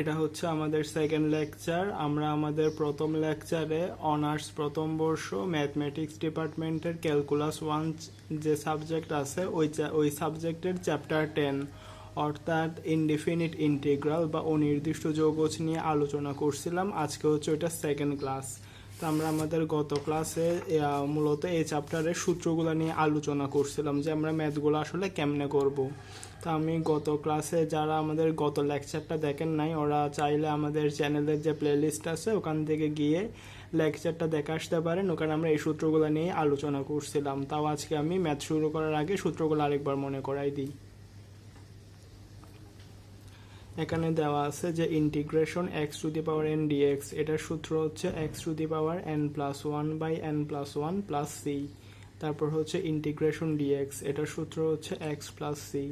এটা হচ্ছে আমাদের সেকেন্ড লেকচার আমরা আমাদের প্রথম লেকচারে অনার্স প্রথম বর্ষ ম্যাথমেটিক্স ডিপার্টমেন্টের ক্যালকুলাস ওয়ান যে সাবজেক্ট আছে, ওই ওই সাবজেক্টের চ্যাপ্টার টেন অর্থাৎ ইনডিফিনিট ইন্টিগ্রাল বা অনির্দিষ্ট যৌগজ নিয়ে আলোচনা করছিলাম। আজকে হচ্ছে ওইটা সেকেন্ড ক্লাস তো আমরা আমাদের গত ক্লাসে মূলত এই চ্যাপ্টারের সূত্রগুলো নিয়ে আলোচনা করছিলাম যে আমরা ম্যাথগুলো আসলে কেমনে করব। তো আমি গত ক্লাসে যারা আমাদের গত লেকচারটা দেখেন নাই, ওরা চাইলে আমাদের চ্যানেলের যে প্লেলিস্ট আছে, ওখান থেকে গিয়ে লেকচারটা দেখে আসতে পারেন। ওখানে আমরা এই সূত্রগুলো নিয়ে আলোচনা করছিলাম। তাও আজকে আমি ম্যাথ শুরু করার আগে সূত্রগুলো আরেকবার মনে করাই দিই। এখানে দেওয়া আছে যে integration x to the power n dx এটার সূত্র হচ্ছে x to the power n plus one by n plus one plus C তারপর হচ্ছে ইন্টিগ্রেশন ডিএক্স এটার সূত্র হচ্ছে x plus C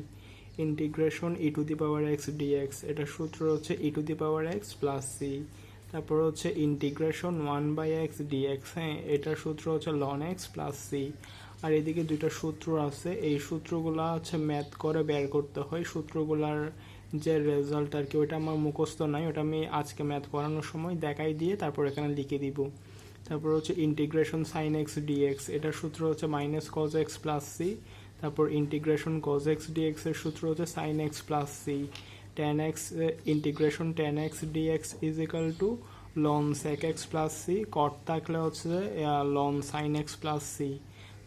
integration e to the power x dx এটার সূত্র হচ্ছে e to the power x plus C তারপর হচ্ছে integration one by x dx হ্যাঁ এটার সূত্র হচ্ছে লন এক্স প্লাস সি আর এদিকে দুইটা সূত্র আছে। এই সূত্রগুলা হচ্ছে ম্যাথ করে বের করতে হয়। সূত্রগুলার যে রেজাল্ট আর কি ওটা আমার মুখস্থ নাই ওটা আমি আজকে ম্যাথ করানোর সময় দেখাই দিয়ে তারপর এখানে লিখে দিব। তারপর হচ্ছে ইন্টিগ্রেশন সাইন এক্স ডিএক্স এটার সূত্র হচ্ছে minus cos x plus C তারপর ইন্টিগ্রেশন কজ এক্স ডিএক্স এর সূত্র হচ্ছে sine x plus C tan x integration tan x dx is equal to ln sec x plus C cot থাকলে হচ্ছে ln sine x plus C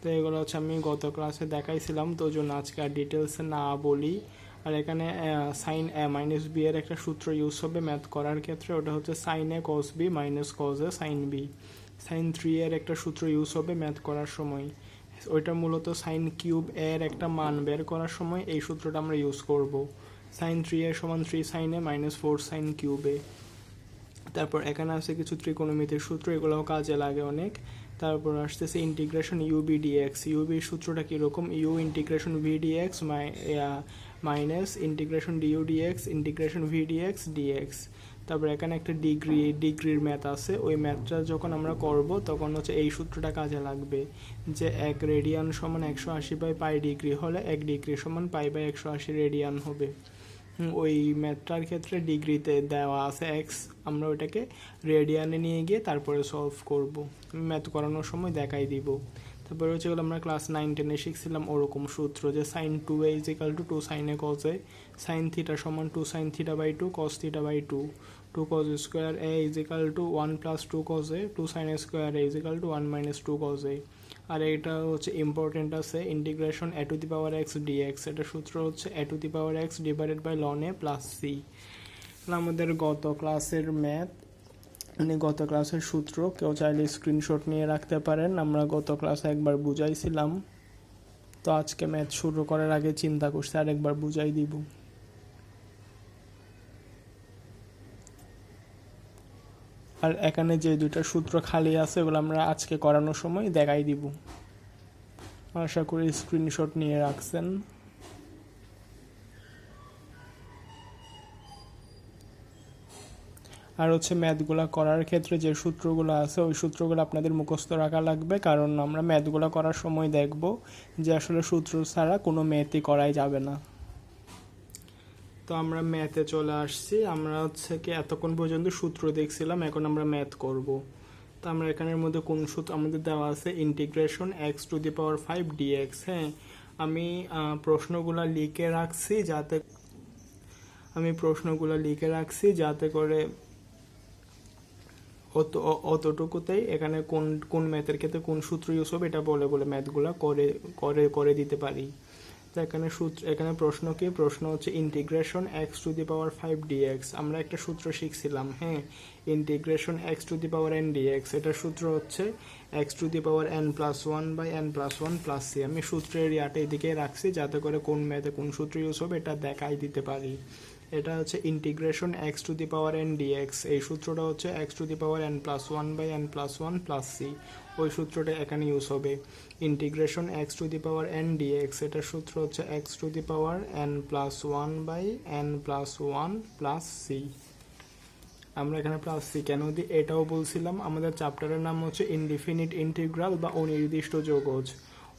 তো এগুলো হচ্ছে আমি গত ক্লাসে দেখাইছিলাম, তো জন্য আজকে আর ডিটেলসে না বলি। আর এখানে সাইন এ মাইনাস বি এর একটা সূত্র ইউজ হবে ম্যাথ করার ক্ষেত্রে। ওটা হচ্ছে sine A cos B minus cos A sine B sine three এর একটা সূত্র ইউজ হবে ম্যাথ করার সময়। ওইটা মূলত সাইন কিউব এর একটা মান বের করার সময় এই সূত্রটা আমরা ইউজ করব। সাইন থ্রি এর সমান three sine A minus four sine cube A তারপর এখানে আছে কিছু ত্রিকোণমিতির সূত্র, এগুলোও কাজে লাগে অনেক। তারপর আসতেছে ইন্টিগ্রেশন ইউবি ডিএক্স ইউবির সূত্রটা কীরকম? U integration v dx minus integration du dx integration v dx dx তারপর এখানে একটা ডিগ্রি ডিগ্রির ম্যাথ আছে। ওই ম্যাথটা যখন আমরা করব, তখন হচ্ছে এই সূত্রটা কাজে লাগবে যে এক রেডিয়ান সমান একশো আশি বাই পাই ডিগ্রি হলে এক ডিগ্রি সমান পাই বাই একশো আশি রেডিয়ান হবে। ওই ম্যাথটার ক্ষেত্রে ডিগ্রিতে দেওয়া আছে এক্স আমরা ওটাকে রেডিয়ানে নিয়ে গিয়ে তারপরে সলভ করব। ম্যাথ করানোর সময় দেখাই দিব। তারপরে হচ্ছে গেলো আমরা ক্লাস নাইন টেনে শিখছিলাম ওরকম সূত্র যে sine two A is equal to two sine A cos A sine theta সমান two sine theta by two cos theta by two two cos square A is equal to one plus two cos A two sine square A is equal to one minus two cos A আর এটা হচ্ছে important আছে integration A to the power x dx এটা সূত্র হচ্ছে A to the power x divided by ln A plus C আমাদের গত ক্লাসের math মানে গত ক্লাসের সূত্র, কেউ চাইলে স্ক্রিনশট নিয়ে রাখতে পারেন। আমরা গত ক্লাসে একবার বুঝাইছিলাম। তো আজকে ম্যাথ শুরু করার আগে চিন্তা করছি, আরেকবার বুঝাই দিব। আর এখানে যে দুইটা সূত্র খালি আছে, ওগুলো আমরা আজকে করানোর সময় দেখাই দিব। আশা করি স্ক্রিনশট নিয়ে রাখছেন। আর হচ্ছে ম্যাথগুলো করার ক্ষেত্রে যে সূত্রগুলো আছে, ওই সূত্রগুলো আপনাদের মুখস্থ রাখা লাগবে। কারণ আমরা ম্যাথগুলো করার সময় দেখব যে আসলে সূত্র ছাড়া কোনো ম্যাথই করাই যাবে না। তো আমরা ম্যাথে চলে আসছি। আমরা হচ্ছে কি এতক্ষণ পর্যন্ত সূত্র দেখছিলাম, এখন আমরা ম্যাথ করব। তো আমরা এখানের মধ্যে কোন সূত্র আমাদের দেওয়া আছে? Integration x to the power five dx হ্যাঁ আমি প্রশ্নগুলো লিখে রাখছি যাতে, আমি প্রশ্নগুলো লিখে রাখছি যাতে করে অত অতটুকুতেই এখানে কোন কোন ম্যাথের ক্ষেত্রে কোন সূত্র ইউজ হবে এটা বলে বলে ম্যাথগুলো করে করে করে দিতে পারি। তো এখানে সূত্র এখানে প্রশ্ন কি? প্রশ্ন হচ্ছে integration x to the power five dx আমরা একটা সূত্র শিখছিলাম হ্যাঁ? Integration x to the power n dx এটার সূত্র হচ্ছে x to the power n plus one by n plus one plus C আমি সূত্রের ইয়াটা এদিকে রাখছি যাতে করে কোন ম্যাথে কোন সূত্র ইউজ হবে এটা দেখাই দিতে পারি। এটা হচ্ছে integration x to the power n dx এই সূত্রটা হচ্ছে x to the power n plus one by n plus one plus C ওই সূত্রটা এখানে ইউজ হবে। Integration x to the power n dx এটার সূত্র হচ্ছে x to the power n plus one by n plus one plus C আমরা এখানে plus C কেন দিই? এটাও বলছিলাম, আমাদের চ্যাপ্টারের নাম হচ্ছে ইনডিফিনিট ইন্টিগ্রাল বা অনির্দিষ্ট যৌগজ।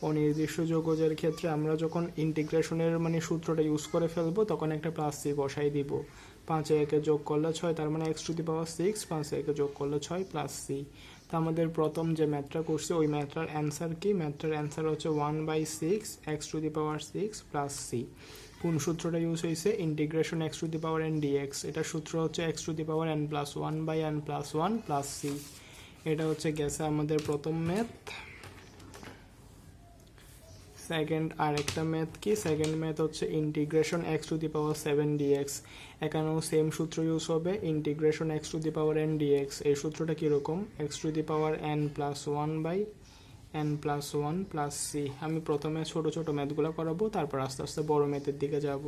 অনির্দিষ্ট যৌগজের ক্ষেত্রে আমরা যখন ইন্টিগ্রেশনের মানে সূত্রটা ইউজ করে ফেলব, তখন একটা প্লাস সি বসাই দিব। পাঁচে একে যোগ করলে ছয়, তার মানে x to the power six পাঁচে একে যোগ করলে ছয় প্লাস সি তা আমাদের প্রথম যে ম্যাথটা করছে, ওই ম্যাথটার অ্যান্সার কি? ম্যাথটার অ্যান্সার হচ্ছে one by six x to the power six plus C কোন সূত্রটা ইউজ হয়েছে integration x to the power n dx এটা সূত্র হচ্ছে x to the power n plus one by n plus one plus C এটা হচ্ছে গেছে আমাদের প্রথম ম্যাথ সেকেন্ড আরেকটা ম্যাথ কি? সেকেন্ড ম্যাথ হচ্ছে integration x to the power seven dx এখানেও সেম সূত্র ইউজ হবে integration x to the power n dx এই সূত্রটা কীরকম? X to the power n plus one by n plus one plus C আমি প্রথমে ছোট ছোট ম্যাথগুলো করাবো, তারপর আস্তে আস্তে বড় ম্যাথের দিকে যাব।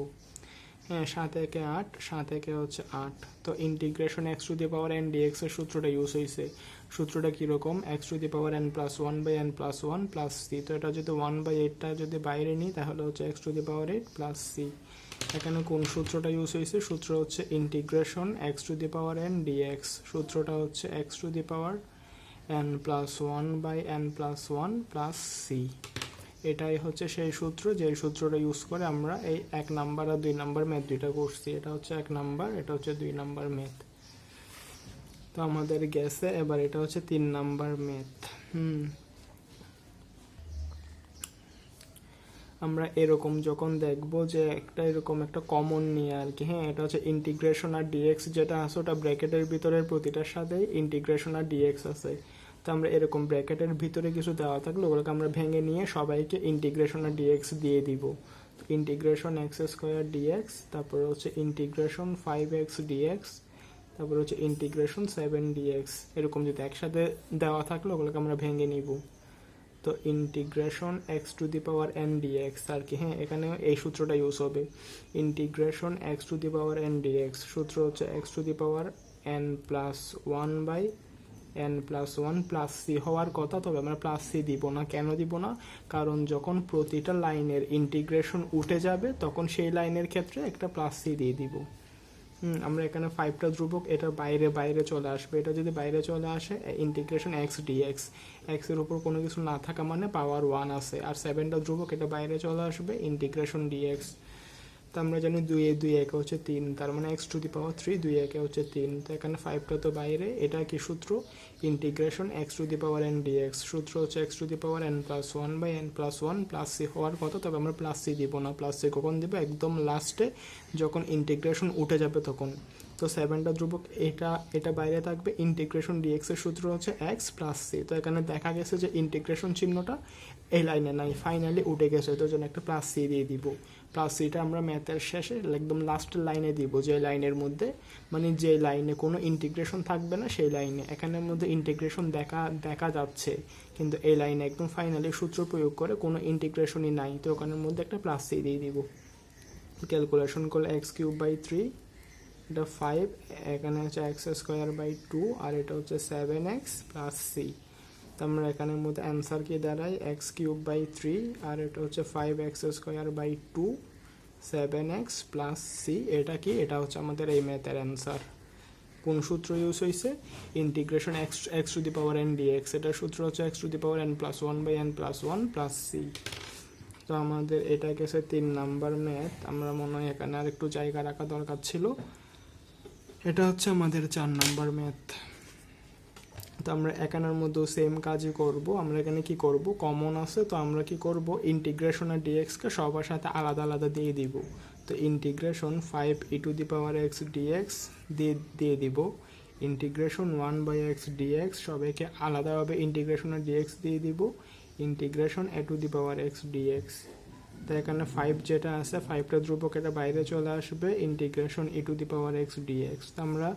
হ্যাঁ সাত একে আট, সাত একে হচ্ছে আট। তো integration x to the power n dx এর সূত্রটা ইউজ হয়েছে সূত্রটা কীরকম? X to the power n plus one by n plus one plus C তো এটা যদি ওয়ান বাই এইটটা যদি বাইরে নিই, তাহলে হচ্ছে x to the power eight plus C এখানে কোন সূত্রটা ইউজ হয়েছে? সূত্র হচ্ছে integration x to the power n dx সূত্রটা হচ্ছে x to the power n plus one by n plus one plus C এটাই হচ্ছে সেই সূত্র যে সূত্রটা ইউজ করে আমরা এই এক নাম্বার আর দুই নাম্বার ম্যাথ দুইটা করছি। এটা হচ্ছে এক নাম্বার, এটা হচ্ছে দুই নাম্বার ম্যাথ তো আমাদের গেছে, এবার এটা হচ্ছে তিন নাম্বার ম্যাথ হুম। আমরা এরকম যখন দেখব যে একটা এরকম একটা কমন নিয়ে আর কি হ্যাঁ এটা হচ্ছে ইন্টিগ্রেশন আর ডিএক্স যেটা আছে, ওটা ব্র্যাকেটের ভিতরের প্রতিটার সাথেই ইন্টিগ্রেশন আর ডিএক্স আছে। তো আমরা এরকম ব্র্যাকেটের ভিতরে কিছু দেওয়া থাকলে ওগুলোকে আমরা ভেঙে নিয়ে সবাইকে ইন্টিগ্রেশন আর ডিএক্স দিয়ে দিব। ইন্টিগ্রেশন এক্স স্কোয়ার ডিএক্স তারপরে হচ্ছে ইন্টিগ্রেশন ফাইভ এক্স ডিএক্স তারপর হচ্ছে ইন্টিগ্রেশন সেভেন ডিএক্স এরকম যদি একসাথে দেওয়া থাকলে, ওগুলোকে আমরা ভেঙে নিব। তো integration x to the power n dx আর কি হ্যাঁ এখানে এই সূত্রটা ইউজ হবে। Integration x to the power n dx সূত্র হচ্ছে x to the power n plus one by n plus one plus C হওয়ার কথা, তবে আমরা প্লাস সি দিব না। কেন দিব না? কারণ যখন প্রতিটা লাইনের ইন্টিগ্রেশন উঠে যাবে, তখন সেই লাইনের ক্ষেত্রে একটা প্লাস সি দিয়ে দিব। আমরা এখানে ফাইভটা ধ্রুবক, এটা বাইরে বাইরে চলে আসবে। এটা যদি বাইরে চলে আসে ইন্টিগ্রেশন এক্স ডিএক্স এক্সের উপর কোনো কিছু না থাকা মানে পাওয়ার ওয়ান আছে। আর সেভেনটা ধ্রুবক, এটা বাইরে চলে আসবে ইন্টিগ্রেশন ডিএক্স তো আমরা জানি দুই দুই একে হচ্ছে তিন, তার মানে x to the power three দুই একে হচ্ছে তিন। তো এখানে ফাইভটা তো বাইরে, এটা কি সূত্র? Integration x to the power n dx সূত্র হচ্ছে x to the power n plus one by n plus one plus C হওয়ার কথা, তবে আমরা প্লাস সি দিব না। প্লাস সি কখন দিব? একদম লাস্টে যখন ইন্টিগ্রেশন উঠে যাবে তখন। তো সেভেনটা ধ্রুবক, এটা এটা বাইরে থাকবে। ইন্টিগ্রেশন ডিএক্স এর সূত্র হচ্ছে এক্স প্লাস সি তো এখানে দেখা গেছে যে ইন্টিগ্রেশন চিহ্নটা এই লাইনে নাই ফাইনালি উঠে গেছে, তো জন্য একটা প্লাস সি দিয়ে দিব। প্লাস সিটা আমরা ম্যাথের শেষে একদম লাস্টের লাইনে দিব, যে লাইনের মধ্যে মানে যে লাইনে কোনো ইন্টিগ্রেশন থাকবে না, সেই লাইনে এখানের মধ্যে ইন্টিগ্রেশন দেখা দেখা যাচ্ছে, কিন্তু এই লাইনে একদম ফাইনালি সূত্র প্রয়োগ করে কোনো ইন্টিগ্রেশনই নাই। তো ওখানের মধ্যে একটা প্লাস সি দিয়ে দিব। ক্যালকুলেশন করলে এক্স কিউব বাই থ্রি এটা ফাইভ এখানে হচ্ছে এক্স স্কোয়ার বাই টু আর এটা হচ্ছে সেভেন এক্স প্লাস সি তো আমরা এখানের মধ্যে অ্যান্সার কি দাঁড়ায়? এক্স কিউব বাই থ্রি আর এটা হচ্ছে five x square by two seven x plus c এটা কি? এটা হচ্ছে আমাদের এই ম্যাথের অ্যান্সার কোন সূত্র ইউজ হয়েছে integration x x to the power n dx এটার সূত্র হচ্ছে x to the power n plus one by n plus one plus c তো আমাদের এটা গেছে তিন নাম্বার ম্যাথ আমরা মনে হয় এখানে আর একটু জায়গা রাখা দরকার ছিল। এটা হচ্ছে আমাদের চার নাম্বার ম্যাথ তো আমরা একানার মধ্যেও সেম কাজই করব। আমরা এখানে কি করব? কমন আছে, তো আমরা কি করব? ইন্টিগ্রেশন আর ডিএক্সকে সবার সাথে আলাদা আলাদা দিয়ে দিব। তো integration five e to the power x dx দিয়ে দিয়ে দিব। Integration one by x dx সবাইকে আলাদাভাবে ইন্টিগ্রেশন আর ডিএক্স দিয়ে দিব। Integration a to the power x dx তো এখানে ফাইভ যেটা আছে ফাইভটা ধ্রুবক এটা বাইরে চলে আসবে integration e to the power x dx তো আমরা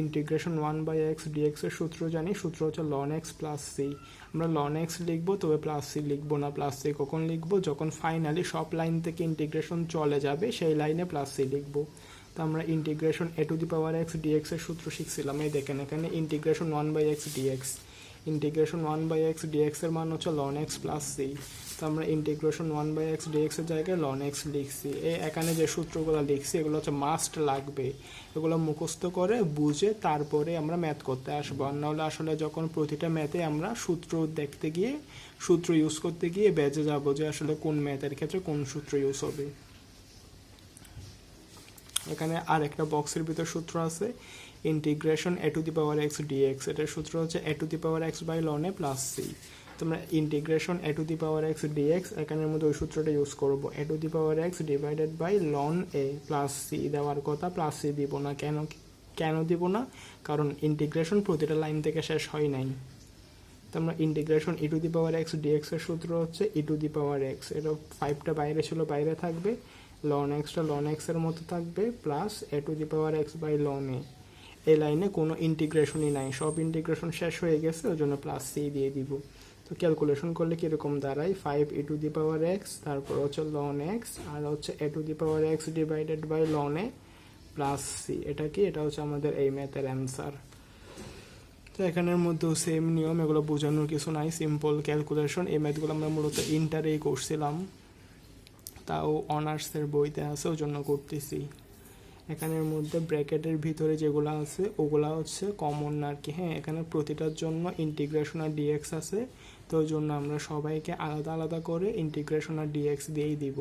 integration one by x dx এর সূত্র জানি, সূত্র হচ্ছে লন এক্স প্লাস সি আমরা লন এক্স লিখব, তবে প্লাস সি লিখব না প্লাস সি কখন লিখব? যখন ফাইনালি সব লাইন থেকে ইন্টিগ্রেশন চলে যাবে, সেই লাইনে প্লাস সি লিখব। তো আমরা integration a to the power x dx এর সূত্র শিখছিলাম, এই দেখেন এখানে integration one by x dx integration one by x dx এর মান হচ্ছে লন এক্স প্লাস সি তো আমরা integration one by x dx এর জায়গায় লন এক্স লিখছি। এই এখানে যে সূত্রগুলো লিখছি, এগুলো হচ্ছে মাস্ট লাগবে। এগুলো মুখস্থ করে বুঝে তারপরে আমরা ম্যাথ করতে আসব। আর নাহলে আসলে যখন প্রতিটা ম্যাথে আমরা সূত্র দেখতে গিয়ে, সূত্র ইউজ করতে গিয়ে বেজে যাব যে আসলে কোন ম্যাথের ক্ষেত্রে কোন সূত্র ইউজ হবে। এখানে আর একটা বক্সের ভিতর সূত্র আছে integration a to the power x dx এটার সূত্র হচ্ছে a to the power x by ln plus c তোমরা integration a to the power x dx এখানের মধ্যে ওই সূত্রটা ইউজ করব a to the power x divided by ln a plus c দেওয়ার কথা প্লাস সি দিব না। কেন কেন দিব না? কারণ ইন্টিগ্রেশন প্রতিটা লাইন থেকে শেষ হয় নাই। তো আমরা integration e to the power x dx এর সূত্র হচ্ছে e to the power x এটা ফাইভটা বাইরে ছিল, বাইরে থাকবে। লন এক্সটা লন এক্সের মতো থাকবে plus a to the power x by ln a এই লাইনে কোনো ইন্টিগ্রেশনই নাই। সব ইন্টিগ্রেশন শেষ হয়ে গেছে, ওই জন্য প্লাস সি দিয়ে দিব। তো ক্যালকুলেশন করলে কীরকম দাঁড়ায়? Five e to the power x তারপর হচ্ছে লন এক্স আর হচ্ছে a to the power x divided by ln a plus c এটা কি? এটা হচ্ছে আমাদের এই ম্যাথের অ্যান্সার তো এখানের মধ্যেও সেম নিয়ম, এগুলো বোঝানোর কিছু নাই সিম্পল ক্যালকুলেশন এই ম্যাথগুলো আমরা মূলত ইন্টারেই করছিলাম। তাও অনার্সের বইতে আছে ওই জন্য করতেছি। এখানের মধ্যে ব্র্যাকেটের ভিতরে যেগুলো আছে, ওগুলা হচ্ছে কমন আর কি। হ্যাঁ এখানে প্রতিটার জন্য ইন্টিগ্রেশন আর ডিএক্স আছে। তো জন্য আমরা সবাইকে আলাদা আলাদা করে ইন্টিগ্রেশন আর ডিএক্স দিয়েই দিব।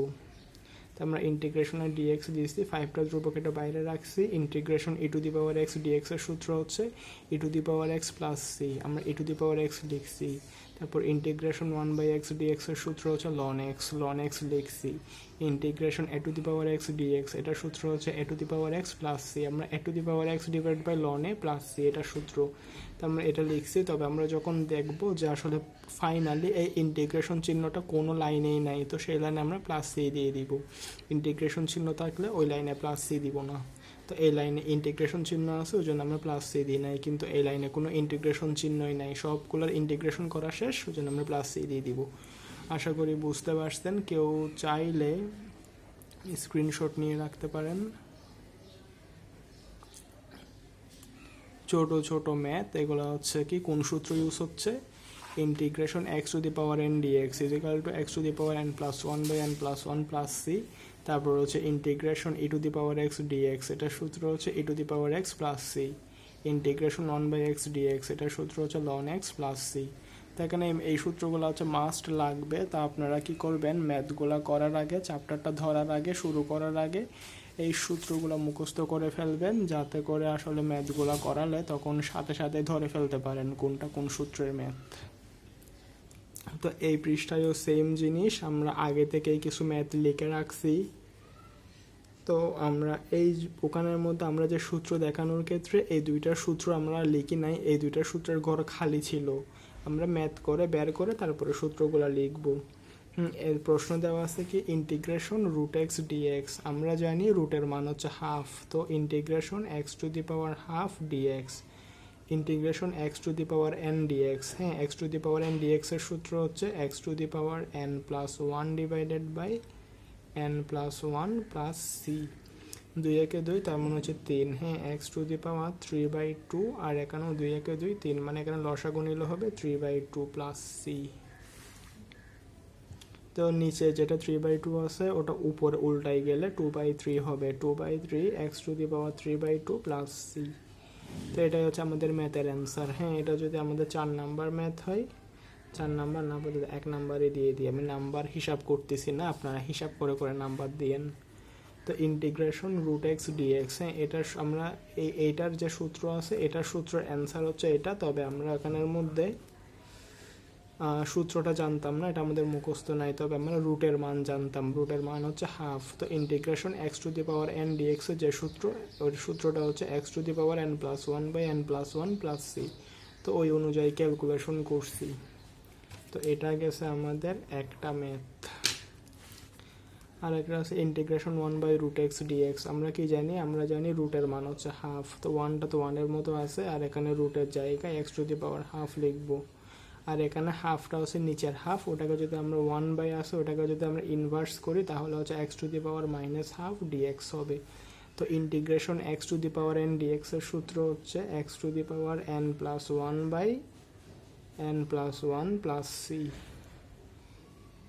তো আমরা ইন্টিগ্রেশন আর ডিএক্স দিয়েছি ফাইভটা ধ্রুবক এটা বাইরে রাখছি integration e to the power x ডিএক্সের সূত্র হচ্ছে e to the power x plus c আমরা e to the power x লিখছি। তারপর integration one by x dx এর সূত্র হচ্ছে লন এক্স লন এক্স লিখছি integration a to the power x dx এটার সূত্র হচ্ছে a to the power x plus c আমরা a to the power x divide by ln a plus c এটা সূত্র। তো আমরা এটা লিখছি, তবে আমরা যখন দেখব যে আসলে ফাইনালি এই ইন্টিগ্রেশন চিহ্নটা কোনো লাইনেই নাই, তো সেই লাইনে আমরা প্লাস সি দিয়ে দিব। ইন্টিগ্রেশন চিহ্ন থাকলে ওই লাইনে প্লাস সি দিব না। তো এই লাইনে ইন্টিগ্রেশন চিহ্ন আছে ওই জন্য আমরা প্লাস সি দিই নাই, কিন্তু এই লাইনে কোনো ইন্টিগ্রেশন চিহ্নই নাই, সবগুলোর ইন্টিগ্রেশন করা শেষ ওই জন্য আমরা প্লাস সি দিয়ে দিব। আশা করি বুঝতে পারছেন, কেউ চাইলে স্ক্রিনশট নিয়ে রাখতে পারেন। ছোট ছোট ম্যাথ এগুলো হচ্ছে কি, কোন সূত্র ইউজ হচ্ছে? Integration x to the power n dx is equal to x to the power n plus one by n plus one plus c তারপর হচ্ছে integration e to the power x dx এটার সূত্র হচ্ছে e to the power x plus c integration one by x dx এটার সূত্র হচ্ছে ln x plus C তো এখানে এই সূত্রগুলো হচ্ছে মাস্ট লাগবে। তা আপনারা কি করবেন? ম্যাথগুলো করার আগে চ্যাপ্টারটা ধরার আগে, শুরু করার আগে এই সূত্রগুলো মুখস্থ করে ফেলবেন। যাতে করে আসলে ম্যাথগুলো করালে তখন সাথে সাথে ধরে ফেলতে পারেন কোনটা কোন সূত্রের ম্যাথ তো এই পৃষ্ঠায়ও সেম জিনিস। আমরা আগে থেকেই কিছু ম্যাথ লিখে রাখছি। তো আমরা এই ওখানের মধ্যে আমরা যে সূত্র দেখানোর ক্ষেত্রে এই দুইটার সূত্র আমরা লিখি নাই, এই দুইটার সূত্রের ঘর খালি ছিল। আমরা ম্যাথ করে বের করে তারপরে সূত্রগুলো লিখব। এর প্রশ্ন দেওয়া আছে কি ইন্টিগ্রেশন রুট এক্স ডিএক্স আমরা জানি রুটের মান হচ্ছে হাফ তো integration x to the power half dx integration x to the power n dx হ্যাঁ x to the power n dx এর সূত্র হচ্ছে x to the power n plus one divided by n plus one plus c দুই একে দুই, তার মানে হচ্ছে তিন হ্যাঁ? X to the power three by two আর এখানেও দুই একে দুই, তিন মানে এখানে লসাগু নিলে হবে three by two plus c তো নিচে যেটা থ্রি বাই টু আছে, ওটা উপরে উল্টাই গেলে টু বাই থ্রি হবে। Two by three x to the power three by two plus c তো এটাই হচ্ছে আমাদের ম্যাথের অ্যান্সার হ্যাঁ? এটা যদি আমাদের চার নাম্বার ম্যাথ হয় চার নাম্বার না বলতে এক নাম্বারে দিয়ে দিই। আমি নাম্বার হিসাব করতেছি না, আপনারা হিসাব করে করে নাম্বার দিয়েন। তো ইন্টিগ্রেশন রুট এক্স ডিএক্স হ্যাঁ এটার আমরা এই এইটার যে সূত্র আছে, এটার সূত্রের অ্যান্সার হচ্ছে এটা। তবে আমরা এখানের মধ্যে সূত্রটা জানতাম না, এটা আমাদের মুখস্থ নাই। তবে আমরা রুটের মান জানতাম। রুটের মান হচ্ছে হাফ তো integration x to the power n dx এর যে সূত্র, ওই সূত্রটা হচ্ছে x to the power n plus one by n plus one plus c তো ওই অনুযায়ী ক্যালকুলেশন করছি। তো এটা গেছে আমাদের একটা ম্যাথ আর একটা আছে integration one by root x dx আমরা কি জানি? আমরা জানি রুটের মান হচ্ছে হাফ তো ওয়ানটা তো ওয়ানের মতো আছে, আর এখানে রুটের জায়গায় x to the power half লিখব। আর এখানে হাফটা হচ্ছে নিচের হাফ ওটাকে যদি আমরা ওয়ান বাই আসে, ওটাকে যদি আমরা ইনভার্স করি, তাহলে হচ্ছে x to the power minus half dx হবে। তো integration x to the power n dx এর সূত্র হচ্ছে x to the power n plus one by n plus one plus c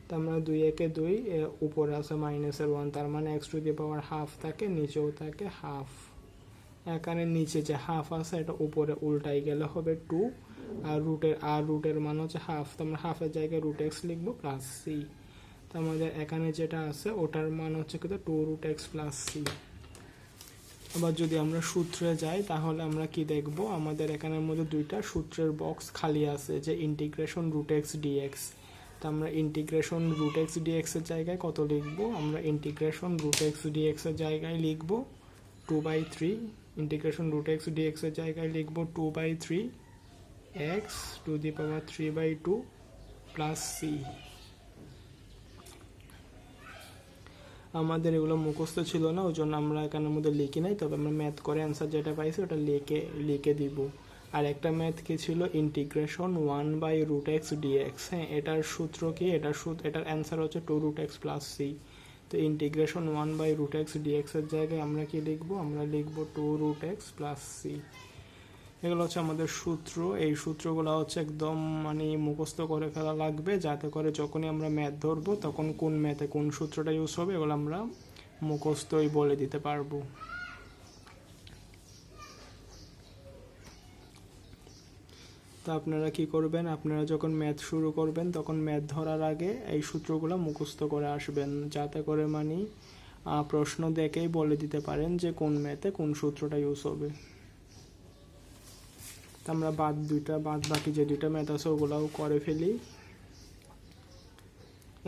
তো আমরা দুই একে দুই উপরে আছে মাইনাসের ওয়ান তার মানে x to the power half থাকে, নিচেও থাকে হাফ এখানে নিচে যে হাফ আছে, এটা উপরে উল্টাই গেলে হবে টু আর রুটের আর রুটের মান হচ্ছে হাফ তো আমরা হাফের জায়গায় রুট এক্স লিখব প্লাস সি তো আমাদের এখানে যেটা আছে, ওটার মান হচ্ছে কিন্তু two root x plus c আবার যদি আমরা সূত্রে যাই, তাহলে আমরা কি দেখব? আমাদের এখানের মধ্যে দুইটা সূত্রের বক্স খালি আছে যে ইন্টিগ্রেশন রুট এক্স ডিএক্স তো আমরা ইন্টিগ্রেশন রুট এক্স ডিএক্স এর জায়গায় কত লিখব? আমরা ইন্টিগ্রেশন রুট এক্স ডিএক্স এর জায়গায় লিখব two by three integration root x dx এর জায়গায় লিখব two by three x to the power three by two plus c আমাদের এগুলো মুখস্থ ছিল না, ওই জন্য আমরা এখানের মধ্যে লিখি নাই, তবে আমরা ম্যাথ করে অ্যান্সার যেটা পাইছি ওটা লিখে লিখে দিব। আর একটা ম্যাথ কি ছিল? Integration one by root x dx হ্যাঁ এটার সূত্র কি? এটার সূত্র এটার অ্যান্সার হচ্ছে two root x plus c তো integration one by root x dx এর জায়গায় আমরা কি লিখব? আমরা লিখব two root x plus c এগুলো হচ্ছে আমাদের সূত্র। এই সূত্রগুলো হচ্ছে একদম মানে মুখস্থ করে ফেলা লাগবে, যাতে করে যখনই আমরা ম্যাথ ধরবো তখন কোন ম্যাথে কোন সূত্রটা ইউজ হবে এগুলো আমরা মুখস্থই বলে দিতে পারব। তা আপনারা কি করবেন? আপনারা যখন ম্যাথ শুরু করবেন তখন ম্যাথ ধরার আগে এই সূত্রগুলো মুখস্থ করে আসবেন, যাতে করে মানে প্রশ্ন দেখেই বলে দিতে পারেন যে কোন ম্যাথে কোন সূত্রটা ইউজ হবে। আমরা বাদ দুইটা, বাদ বাকি যে দুইটা ম্যাথ আছে ওগুলাও করে ফেলি।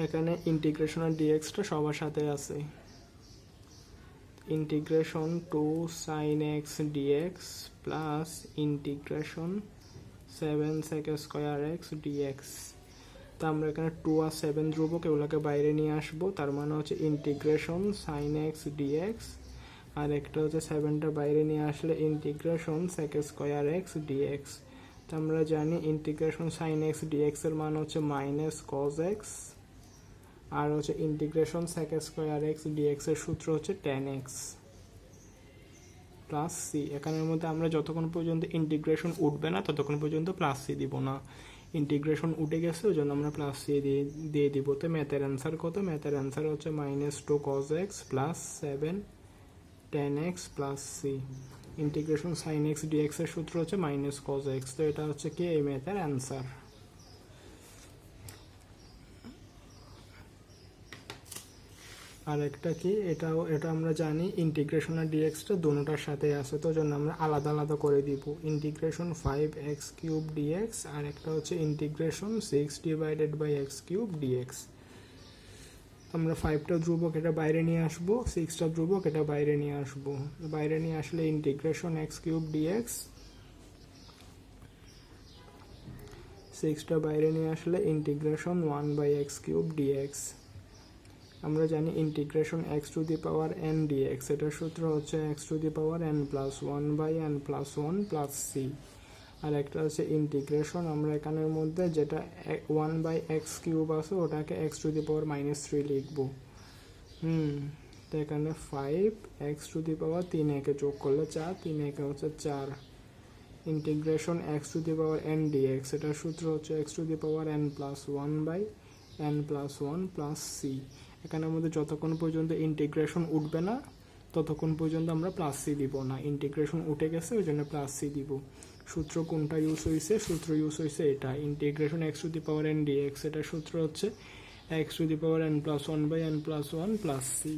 এখানে ইন্টিগ্রেশন আর ডিএক্সটা সবার সাথে আছে। Integration two sine x dx plus integration seven sec square x dx তা আমরা এখানে টু আর সেভেন ধ্রুবক এগুলোকে বাইরে নিয়ে আসব, তার মানে হচ্ছে ইন্টিগ্রেশন সাইন এক্স ডিএক্স আর একটা হচ্ছে সেভেনটা বাইরে নিয়ে আসলে integration sec square x dx তো আমরা জানি ইন্টিগ্রেশন সাইন এক্স ডিএক্স এর মান হচ্ছে মাইনাস কজ এক্স আর হচ্ছে integration sec square x dx এর সূত্র হচ্ছে টেন এক্স প্লাস সি এখানের মধ্যে আমরা যতক্ষণ পর্যন্ত ইন্টিগ্রেশন উঠবে না, ততক্ষণ পর্যন্ত প্লাস সি দিব না। ইন্টিগ্রেশন উঠে গেছে, ওই জন্য আমরা প্লাস সি দিয়ে দিয়ে দিব। তো ম্যাথের অ্যান্সার কত? ম্যাথের অ্যান্সার হচ্ছে minus two cos x plus seven tan x plus c integration sine x dx এর সূত্র হচ্ছে মাইনাস কজ এক্স তো এটা হচ্ছে কি? এই ম্যাথের অ্যান্সার আর একটা কি? এটাও, এটা আমরা জানি ইন্টিগ্রেশন আর ডিএক্সটা দুটোটার সাথে আছে, তো জন্য আমরা আলাদা আলাদা করে দিব। Integration five x cube dx আর একটা হচ্ছে integration six divided by x cube dx আমরা ফাইভটা ধ্রুবক এটা বাইরে নিয়ে আসব সিক্সটা ধ্রুবক এটা বাইরে নিয়ে আসব। বাইরে নিয়ে আসলে ইন্টিগ্রেশন এক্স কিউব ডিএক্স সিক্সটা বাইরে নিয়ে আসলে integration one by x cube dx আমরা জানি integration x to the power n dx এটার সূত্র হচ্ছে x to the power n plus one by n plus one plus c আর একটা হচ্ছে ইন্টিগ্রেশন আমরা এখানের মধ্যে যেটা ওয়ান বাই এক্স কিউব আছে, ওটাকে x to the power minus three লিখব। হুম, তো এখানে five x to the power তিন একে যোগ করলে চার, তিন একে হচ্ছে চার। Integration x to the power n dx এটার সূত্র হচ্ছে x to the power n plus one by n plus one plus c এখানের মধ্যে যতক্ষণ পর্যন্ত ইন্টিগ্রেশন উঠবে না, ততক্ষণ পর্যন্ত আমরা প্লাস সি দিব না। ইন্টিগ্রেশন উঠে গেছে, ওই জন্য প্লাস সি দিব। সূত্র কোনটা ইউজ হয়েছে সূত্র ইউজ হয়েছে এটা। Integration x to the power n dx এটার সূত্র হচ্ছে x to the power n plus one by n plus one plus c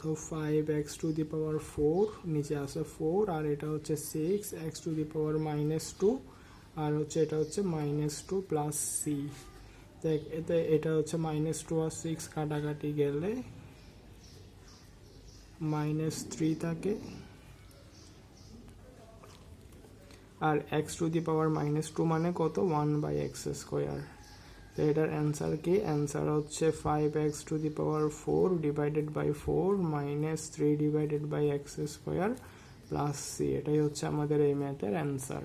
তো five x to the power four নিচে আছে ফোর আর এটা হচ্ছে six x to the power minus two আর হচ্ছে এটা হচ্ছে মাইনাস টু প্লাস সি দেখ, এতে এটা হচ্ছে মাইনাস টু আর সিক্স কাটাকাটি গেলে মাইনাস থ্রি থাকে। আর x to the power minus two মানে কত? ওয়ান বাই এক্স স্কোয়ার তো এটার অ্যান্সার কি? অ্যান্সার হচ্ছে five x to the power four divided by four minus three divided by x square plus c এটাই হচ্ছে আমাদের এই ম্যাথের অ্যান্সার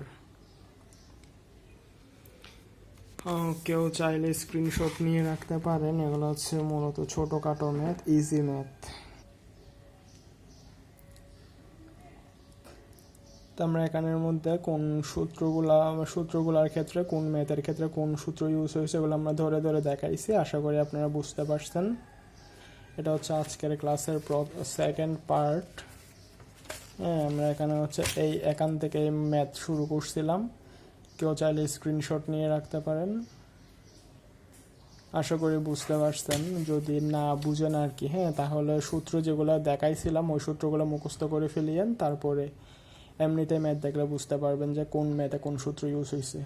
কেউ চাইলে স্ক্রিনশট নিয়ে রাখতে পারেন। এগুলো হচ্ছে মূলত ছোটোখাটো ম্যাথ ইজি ম্যাথ তো আমরা এখানের মধ্যে কোন সূত্রগুলা, সূত্রগুলার ক্ষেত্রে কোন ম্যাথের ক্ষেত্রে কোন সূত্র ইউজ হয়েছে এগুলো আমরা ধরে ধরে দেখাইছি। আশা করি আপনারা বুঝতে পারছেন। এটা হচ্ছে আজকের ক্লাসের সেকেন্ড পার্ট হ্যাঁ আমরা এখানে হচ্ছে এই, এখান থেকে ম্যাথ শুরু করছিলাম। কেউ চাইলে স্ক্রিনশট নিয়ে রাখতে পারেন। আশা করি বুঝতে পারছেন। যদি না বুঝেন আর কি হ্যাঁ তাহলে সূত্র যেগুলো দেখাইছিলাম, ওই সূত্রগুলো মুখস্থ করে ফেলিয়েন, তারপরে এমনিতে ম্যাথ দেখলে বুঝতে পারবেন যে কোন ম্যাথে কোন সূত্র ইউজ হয়েছে